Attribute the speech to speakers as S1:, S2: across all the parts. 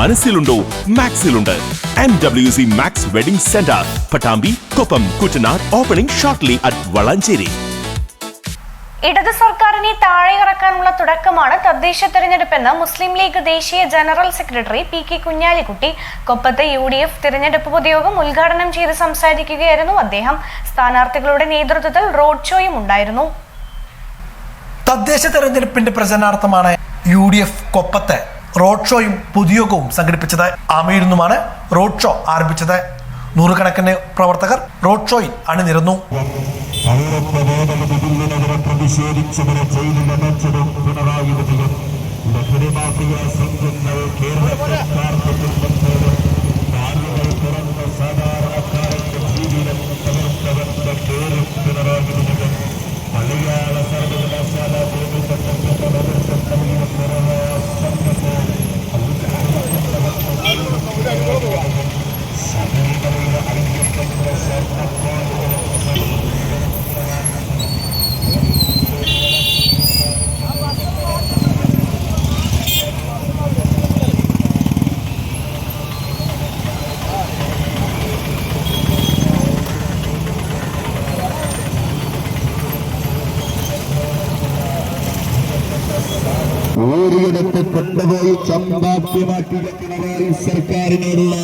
S1: മനസ്സിലുണ്ടോ മാക്സിലുണ്ട് M W C max wedding centre Pattambi Koppam Kuttanad opening shortly at Valanchery
S2: ഇടത് സർക്കാരിനെ താഴെ ഇറക്കാനുള്ള തുടക്കമാണ് തദ്ദേശ തെരഞ്ഞെടുപ്പെന്ന് മുസ്ലിം ലീഗ് ദേശീയ general secretary P K Kunhalikutty കൊപ്പത്തെ യു ഡി എഫ് തിരഞ്ഞെടുപ്പ് പൊതുയോഗം ഉദ്ഘാടനം ചെയ്ത് സംസാരിക്കുകയായിരുന്നു അദ്ദേഹം സ്ഥാനാർത്ഥികളുടെ നേതൃത്വത്തിൽ റോഡ് ഷോയും ഉണ്ടായിരുന്നു
S3: തദ്ദേശ തെരഞ്ഞെടുപ്പിന്റെ പ്രചരണാർത്ഥമാണ് യു ഡി എഫ് കൊപ്പത്തെ റോഡ് ഷോയും പൊതുയോഗവും സംഘടിപ്പിച്ചത് ആമയിൽ നിന്നുമാണ് റോഡ് ഷോ ആരംഭിച്ചത് നൂറുകണക്കിന് പ്രവർത്തകർ റോഡ് ഷോയിൽ അണിനിരന്നു സംഘങ്ങൾ കേരള സർക്കാർ തുറന്ന സാധാരണ കൈയെടുത്ത് കൊണ്ടുപോയി സമ്പാദ്യമാക്കിയ പിണറായി സർക്കാരിനോടുള്ള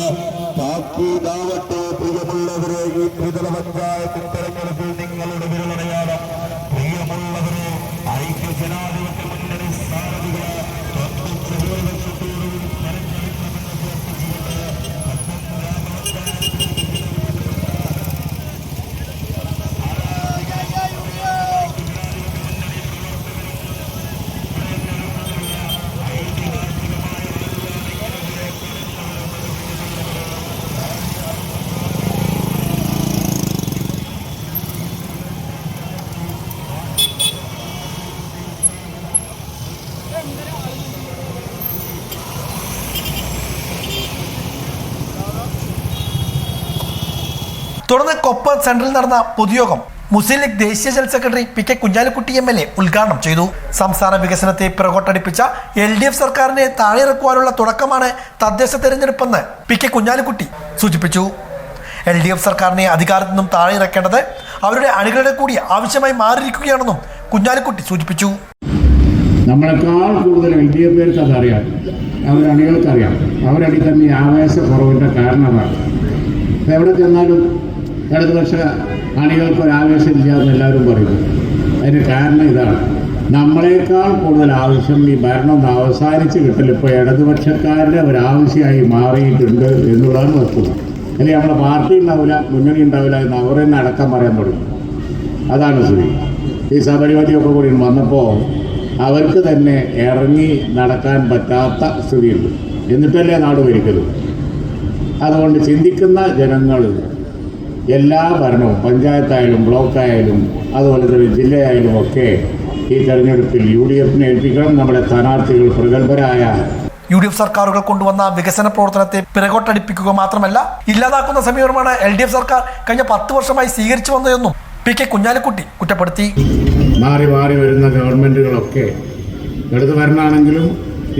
S3: താക്കീതാവട്ടെ പ്രിയമുള്ളവരെ ഈ ത്രിതല പഞ്ചായത്ത് തെരഞ്ഞെടുപ്പിൽ നിങ്ങളുടെ വിരളടയാളം പ്രിയമുള്ളവരെ ഐക്യ ജനാധിപത്യ മുന്നണി സ്ഥാനത്ത് തുടർന്ന് കൊപ്പ സെൻട്രൽ നടന്ന പൊതുയോഗം മുസ്ലിം ലീഗ് ദേശീയ general secretary P K Kunhalikutty M L A ഉദ്ഘാടനം ചെയ്തു സംസ്ഥാന വികസനത്തെ പിറകോട്ടടിപ്പിച്ച എൽ ഡി എഫ് സർക്കാരിനെ താഴെയിറക്കുവാനുള്ള തുടക്കമാണ് തദ്ദേശ തെരഞ്ഞെടുപ്പെന്ന് പി കെ കുഞ്ഞാലിക്കുട്ടി സൂചിപ്പിച്ചു എൽ ഡി എഫ് സർക്കാരിനെ അധികാരത്തിൽ നിന്നും താഴെയിറക്കേണ്ടത് അവരുടെ അണികളുടെ കൂടി ആവശ്യമായി മാറിയിരിക്കുകയാണെന്നും കുഞ്ഞാലിക്കുട്ടി സൂചിപ്പിച്ചു
S4: നമ്മളെക്കാൾ കൂടുതൽ എൽ ഡി എഫ് പേർക്ക് അതറിയാം അവരണികൾക്കറിയാം അവരടി തന്നെ ഈ ആവേശക്കുറവിൻ്റെ കാരണമാണ് അപ്പം എവിടെ ചെന്നാലും ഇടതുപക്ഷ അണികൾക്ക് ഒരു ആവേശമില്ല എന്ന് എല്ലാവരും പറയുന്നു അതിന് കാരണം ഇതാണ് നമ്മളെക്കാൾ കൂടുതൽ ആവശ്യം ഈ ഭരണം ഒന്ന് അവസാനിച്ച് കിട്ടൽ ഇപ്പോൾ ഇടതുപക്ഷക്കാരുടെ ഒരു ആവശ്യമായി മാറിയിട്ടുണ്ട് എന്നുള്ളതാണ് വസ്തുത അല്ലെങ്കിൽ നമ്മുടെ പാർട്ടി ഉണ്ടാവില്ല മുന്നണി ഉണ്ടാവില്ല എന്ന് അവർ തന്നെ അടക്കം പറയാൻ തുടങ്ങി അതാണ് ശരി ഈ സബരിമതിയൊക്കെ കൂടി വന്നപ്പോൾ അവർക്ക് തന്നെ ഇറങ്ങി നടക്കാൻ പറ്റാത്ത സ്ഥിതിയുണ്ട് എന്നിട്ടല്ലേ നാട് ഭരിക്കുന്നത് അതുകൊണ്ട് ചിന്തിക്കുന്ന ജനങ്ങൾ എല്ലാ ഭരണവും പഞ്ചായത്തായാലും ബ്ലോക്കായാലും അതുപോലെ തന്നെ ജില്ലയായാലും ഒക്കെ ഈ തെരഞ്ഞെടുപ്പിൽ യു ഡി എഫിനെ ഏൽപ്പിക്കണം നമ്മുടെ സ്ഥാനാർത്ഥികൾ പ്രഗത്ഭരായ
S3: യു ഡി എഫ് സർക്കാരുകൾ കൊണ്ടുവന്ന വികസന പ്രവർത്തനത്തെ പിറകോട്ടടിപ്പിക്കുക മാത്രമല്ല ഇല്ലാതാക്കുന്ന സമീപമാണ് എൽ ഡി എഫ് സർക്കാർ കഴിഞ്ഞ പത്ത് വർഷമായി സ്വീകരിച്ചു വന്നതെന്നും പി കെ കുഞ്ഞാലിക്കുട്ടി കുറ്റപ്പെടുത്തി
S4: മാറി മാറി വരുന്ന ഗവൺമെൻറ്റുകളൊക്കെ ഇടത് ഭരണമാണെങ്കിലും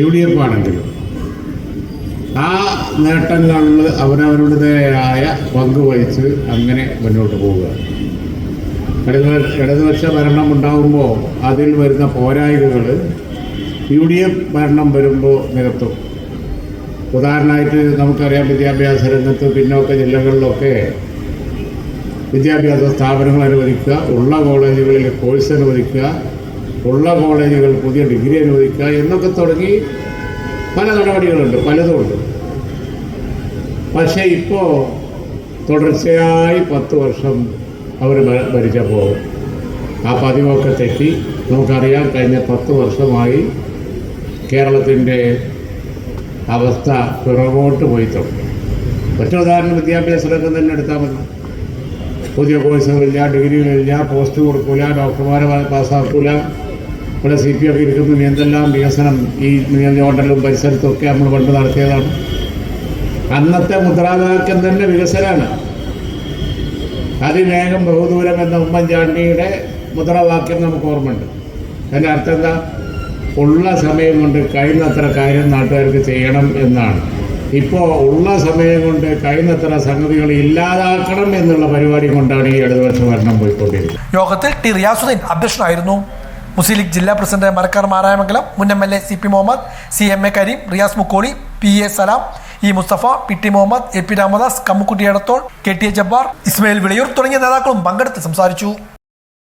S4: യു ഡി എഫ് ആണെങ്കിലും ആ നേട്ടങ്ങളിൽ അവരവരുടേതായ പങ്ക് വഹിച്ച് അങ്ങനെ മുന്നോട്ട് പോവുക ഇടതുപക്ഷ ഭരണം ഉണ്ടാകുമ്പോൾ അതിൽ വരുന്ന പോരായ്മകൾ യു ഡി എഫ് ഭരണം വരുമ്പോൾ നികത്തും ഉദാഹരണമായിട്ട് നമുക്കറിയാം വിദ്യാഭ്യാസ രംഗത്ത് പിന്നോക്ക ജില്ലകളിലൊക്കെ വിദ്യാഭ്യാസ സ്ഥാപനങ്ങൾ അനുവദിക്കുക ഉള്ള കോളേജുകളിൽ കോഴ്സ് അനുവദിക്കുക ഉള്ള കോളേജുകൾ പുതിയ ഡിഗ്രി അനുവദിക്കുക എന്നൊക്കെ തുടങ്ങി പല നടപടികളുണ്ട് പലതുമുണ്ട് പക്ഷേ ഇപ്പോൾ തുടർച്ചയായി പത്ത് വർഷം അവർ ഭരിച്ച പോകും ആ പതിവൊക്കെ തെറ്റി നമുക്കറിയാം കഴിഞ്ഞ പത്ത് വർഷമായി കേരളത്തിൻ്റെ അവസ്ഥ പിറകോട്ട് പോയി തുടങ്ങി വിദ്യാഭ്യാസ രംഗം തന്നെ എടുത്താൽ മതി പുതിയ കോഴ്സുകളില്ല ഡിഗ്രികളില്ല പോസ്റ്റ് കൊടുക്കൂല ഡോക്ടർമാരെ പാസ്സാക്കൂല ഇവിടെ സി പി എഫ് ഇരിക്കുന്നു എന്തെല്ലാം വികസനം ഈ നിയോജകമണ്ഡലവും പരിസരത്തും ഒക്കെ നമ്മൾ പണ്ട് നടത്തിയതാണ് അന്നത്തെ മുദ്രാവാക്യം തന്നെ വികസനമാണ് അതിവേഗം ബഹുദൂരം എന്ന ഉമ്മൻചാണ്ടിയുടെ മുദ്രാവാക്യം നമുക്ക് ഓർമ്മയുണ്ട് അതിൻ്റെ അർത്ഥം എന്താ ഉള്ള സമയം കൊണ്ട് കഴിയുന്നത്ര കാര്യം നാട്ടുകാർക്ക് ചെയ്യണം എന്നാണ് ഇപ്പോൾ ഉള്ള സമയം കൊണ്ട് കഴിയുന്നത്ര സംഗതികൾ ഇല്ലാതാക്കണം എന്നുള്ള പരിപാടി കൊണ്ടാണ് ഈ ഇടതുപക്ഷ ഭരണം പോയിക്കൊണ്ടിരിക്കുന്നത് യോഗത്തിൽ ടി റിയാസുദ്ദീൻ അധ്യക്ഷനായിരുന്നു മുസ്ലിം ലീഗ് ജില്ലാ പ്രസിഡന്റ് മരക്കാർ മാറായമംഗലം മുൻ M L A C P Muhammad C M A Kareem Riyas Mukkoli P A Salam E Musthafa P T Muhammad A P Ramadas Kammukutty Edathol K T A Jabbar Ismail Vilayur തുടങ്ങിയ നേതാക്കളും പങ്കെടുത്ത് സംസാരിച്ചു